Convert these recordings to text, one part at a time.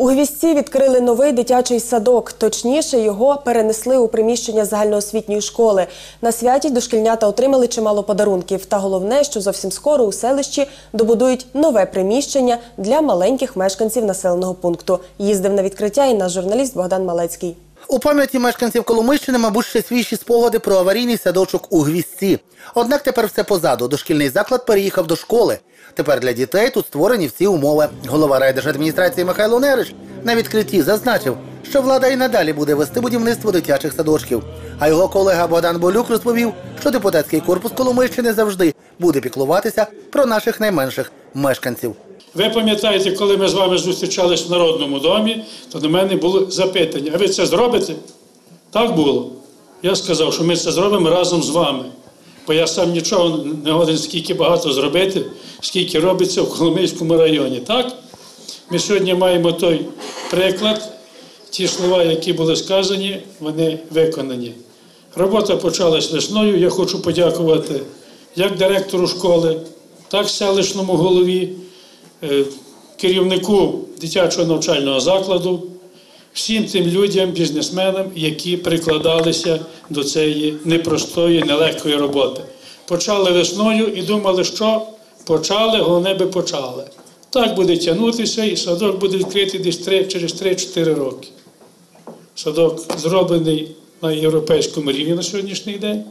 У Гвісті відкрили новий дитячий садок. Точніше, його перенесли у приміщення загальноосвітньої школи. На святі дошкільнята отримали чимало подарунків. Та головне, що зовсім скоро у селищі добудують нове приміщення для маленьких мешканців населеного пункту. Їздив на відкриття і наш журналіст Богдан Малецький. У пам'яті мешканців Коломийщини, мабуть, ще свіжі спогади про аварійний садочок у Гвіздці. Однак тепер все позаду. Дошкільний заклад переїхав до школи. Тепер для дітей тут створені всі умови. Голова райдержадміністрації Михайло Нерич на відкритті зазначив, що влада і надалі буде вести будівництво дитячих садочків. А його колега Богдан Болюк розповів, що депутатський корпус Коломийщини завжди буде піклуватися про наших найменших мешканців. Ви пам'ятаєте, коли ми з вами зустрічались в Народному домі, то до мене було запитання: а ви це зробите? Так було. Я сказав, що ми це зробимо разом з вами. Бо я сам нічого не годен скільки багато зробити, скільки робиться в Коломийському районі. Так? Ми сьогодні маємо той приклад, ті слова, які були сказані, вони виконані. Робота почалась весною. Я хочу подякувати як директору школи, так селищному голові, керівнику дитячого навчального закладу, всім тим людям, бізнесменам, які прикладалися до цієї непростої, нелегкої роботи. Почали весною і думали, що почали, головне би почали. Так буде тягнутися, і садок буде відкритий десь три- через 3-4 роки. Садок зроблений на європейському рівні на сьогоднішній день.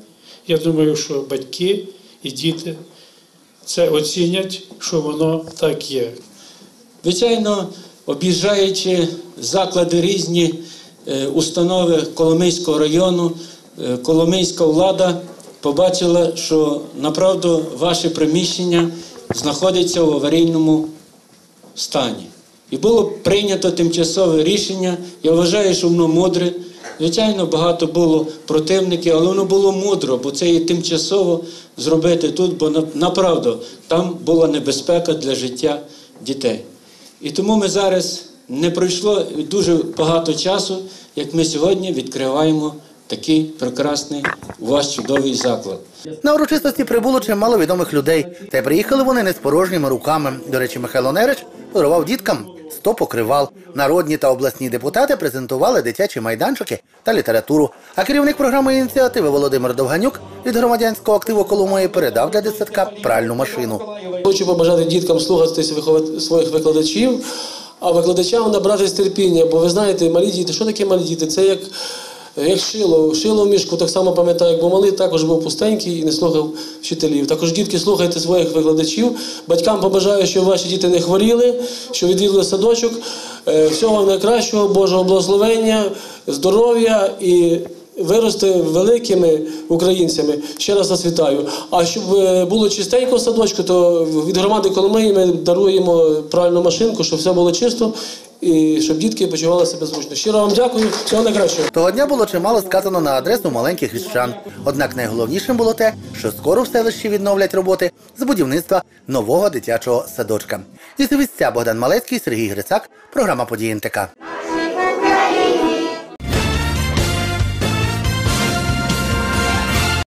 Я думаю, що батьки і діти це оцінять, що воно так є. Звичайно, об'їжджаючи заклади різні е, установи Коломийського району, е, Коломийська влада побачила, що направду ваше приміщення знаходиться в аварійному стані. І було прийнято тимчасове рішення. Я вважаю, що воно мудре. Звичайно, багато було противників, але воно було мудро, бо це і тимчасово зробити тут, бо направду там була небезпека для життя дітей. І тому ми зараз не пройшло дуже багато часу, як ми сьогодні відкриваємо такий прекрасний ваш чудовий заклад. На урочистості прибуло чимало відомих людей, та й приїхали вони не з порожніми руками. До речі, Михайло Нерич подарував діткам 100 покривал. Народні та обласні депутати презентували дитячі майданчики та літературу. А керівник програми ініціативи Володимир Довганюк від громадянського активу Коломої передав для дитсадка пральну машину. Хочу побажати діткам слухатися своїх викладачів, а викладачам набратися терпіння, бо ви знаєте, малі діти, що таке малі діти? Це як, як шило. Шило в мішку так само пам'ятаю, як був малий, також був пустенький і не слухав вчителів. Також дітки слухайте своїх викладачів. Батькам побажаю, щоб ваші діти не хворіли, що відвідали садочок. Е, Всього вам найкращого, Божого благословення, здоров'я і вирости великими українцями. Ще раз вас вітаю. А щоб е, було чистенько в садочку, то від громади Коломиї ми даруємо правильну машинку, щоб все було чисто і щоб дітки почували себе зручно. Щиро вам дякую, всього найкращого. Того дня було чимало сказано на адресу маленьких віщан. Однак найголовнішим було те, що скоро в селищі відновлять роботи з будівництва нового дитячого садочка. Свістця Богдан Малецький, Сергій Грицак, програма «Події НТК».